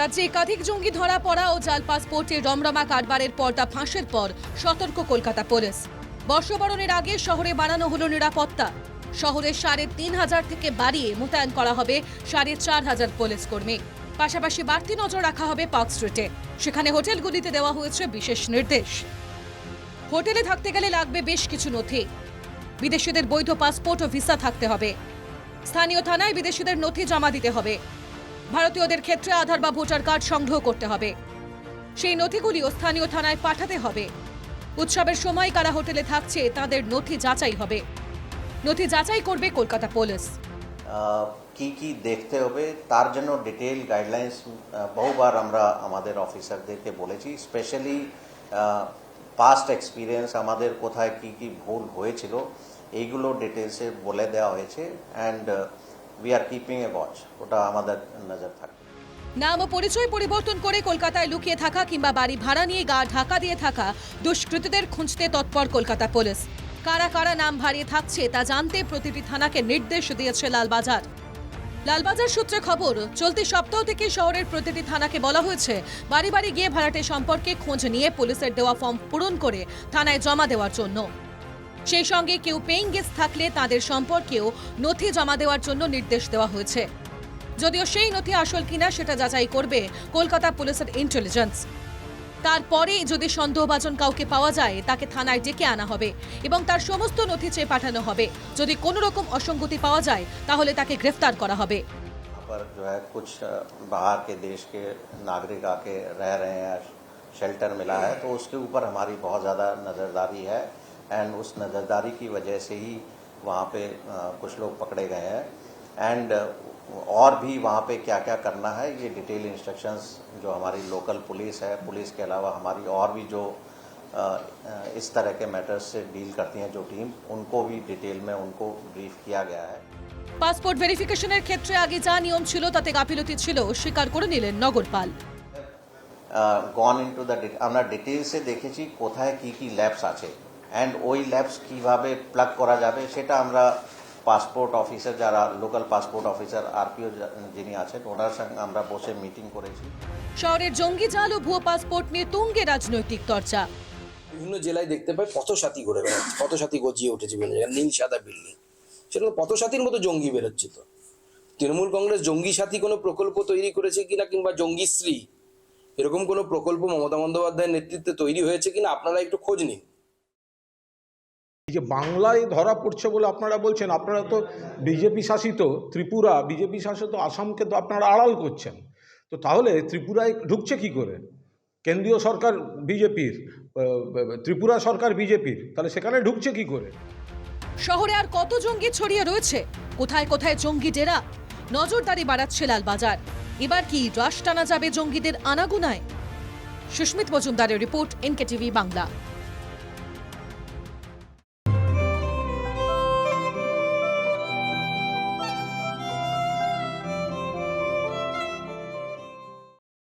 রাজ্যে একাধিক জঙ্গি ধরা পড়া ও জাল পাসপোর্টে রমরমা কারবারের পর্দা ফাঁসের পর সতর্ক কলকাতা পুলিশ। বর্ষবরণের আগে শহরে বাড়ানো হলো নিরাপত্তা। শহরে সাড়ে তিন হাজার থেকে বাড়িয়ে মোতায়েন করা হবে সাড়ে চার হাজার পুলিশ কর্মী। পাশাপাশি বাড়তি নজর রাখা হবে পার্ক স্ট্রিটে। সেখানে হোটেলগুলিতে দেওয়া হয়েছে বিশেষ নির্দেশ। হোটেলে থাকতে গেলে লাগবে বেশ কিছু নথি। বিদেশিদের বৈধ পাসপোর্ট ও ভিসা থাকতে হবে। স্থানীয় থানায় বিদেশিদের নথি জমা দিতে হবে। ভারতীয়দের ক্ষেত্রে আধার বা ভোটার কার্ড সংগ্রহ করতে হবে। সেই নথিগুলিও স্থানীয় থানায় পাঠাতে হবে। উৎসবের সময় কারা হোটেলে থাকছে, তাদের নথি যাচাই হবে। নথি যাচাই করবে কলকাতা পুলিশ। কি কি দেখতে হবে, তার জন্য ডিটেল গাইডলাইন্স বহুবার আমরা আমাদের অফিসারদেরকে বলেছি স্পেশালি পাস্ট এক্সপিরিয়েন্স আমাদের কোথায় কি কি ভুল হয়েছিল, এইগুলো ডিটেলসে বলে দেওয়া হয়েছে। And we are keeping a watch ওটা আমাদের নজর থাকবে। নাম ও পরিচয় পরিবর্তন করে কলকাতায় লুকিয়ে থাকা কিংবা বাড়ি ভাড়া নিয়ে গা ঢাকা দিয়ে থাকা দুষ্কৃতীদের খুঁজতে তৎপর কলকাতা পুলিশ। কারা কারা নাম ভারিয়ে থাকছে তা জানতে প্রতিটি থানাকে নির্দেশ দিয়েছে লালবাজার। লালবাজার সূত্রে খবর, চলতি সপ্তাহ থেকে শহরের প্রতিটি থানাকে বলা হয়েছে, বাড়ি বাড়ি গিয়ে ভাড়াটে সম্পর্কে খোঁজ নিয়ে পুলিশের দেওয়া ফর্ম পূরণ করে থানায় জমা দেওয়ার জন্য। সেই সঙ্গে কেউ পেইং গেস্ট থাকলে তাদের সম্পর্কেও নথি জমা দেওয়ার জন্য নির্দেশ দেওয়া হয়েছে যদিও সেই নথি আসল কিনা সেটা যাচাই করবে কলকাতা পুলিশের ইন্টেলিজেন্স তারপরে যদি সন্দেহভাজন কাউকে পাওয়া যায় তাকে থানায় ডেকে আনা হবে এবং তার সমস্ত নথি চেয়ে পাঠানো হবে যদি কোনো রকম অসঙ্গতি পাওয়া যায় তাহলে তাকে গ্রেফতার করা হবে यहाँ पर जो है कुछ अ, बाहर के देश के नागरिक आके रह रहे हैं शेल्टर मिला है तो उसके ऊपर हमारी बहुत ज़्यादा नज़रदारी है एंड उस नज़रदारी की वजह से ही वहाँ पे अ, कुछ लोग पकड़े गए हैं एंड और भी वहाँ पे क्या क्या करना है ये डिटेल इंस्ट्रक्शंस जो हमारी लोकल पुलिस है पुलिस के अलावा हमारी और भी जो अ, अ, इस तरह के मैटर्स से डील करती हैं जो टीम उनको भी डिटेल में उनको ब्रीफ किया गया है পাসপোর্ট ভেরিফিকেশনের ক্ষেত্রে আগে যা নিয়ম ছিল তাতে গাফিলতি ছিল স্বীকার করে নিলেন নগরপাল গন ইন টু দ্য আমরা ডিটেলসে দেখেছি কোথায় কি কি ল্যাবস আছে অ্যান্ড ওই ল্যাবস কীভাবে প্লাগ করা যাবে সেটা আমরা পাসপোর্ট অফিসার যারা লোকাল পাসপোর্ট অফিসার আরপিও যিনি আছেন ওনার সঙ্গে আমরা বসে মিটিং করেছি। শহরের জঙ্গি জাল ও ভুয়ো পাসপোর্ট নিয়ে তুঙ্গে রাজনৈতিক চর্চা। বিভিন্ন জেলায় দেখতে পাই পথসাথী করে বেড়াচ্ছে পথসাথী গজিয়ে উঠেছে বিভিন্ন জায়গায় নীল সাদা বিল্ডিং সেটা তো পথসাথীর মতো জঙ্গি বেরোচ্ছে তো। তৃণমূল কংগ্রেস জঙ্গি সাথী কোনো প্রকল্প তৈরি করেছে কিনা কিংবা জঙ্গি শ্রী এরকম কোনো প্রকল্প মমতা বন্দ্যোপাধ্যায়ের নেতৃত্বে তৈরি হয়েছে কিনা আপনারা একটু খোঁজ নিন। যে বাংলায় ধরা পড়ছে বলে আপনারা বলছেন, আপনারা তো বিজেপি শাসিত ত্রিপুরা, বিজেপি শাসিত আসামকে তো আপনারা আড়াল করছেন। তো তাহলে ত্রিপুরায় ঢুকছে কি করে? কেন্দ্রীয় সরকার বিজেপির ত্রিপুরা সরকার বিজেপির, তাহলে সেখানে ঢুকছে কি করে? শহরে আর কত জঙ্গি ছড়িয়ে রয়েছে? কোথায় কোথায় জঙ্গি ডেরা? নজরদারি বাড়াচ্ছে লালবাজার। এবার কি রাশ টানা যাবে জঙ্গিদের আনাগুনায়? সুস্মিত মজুমদারের রিপোর্ট এনকে টিভি বাংলা।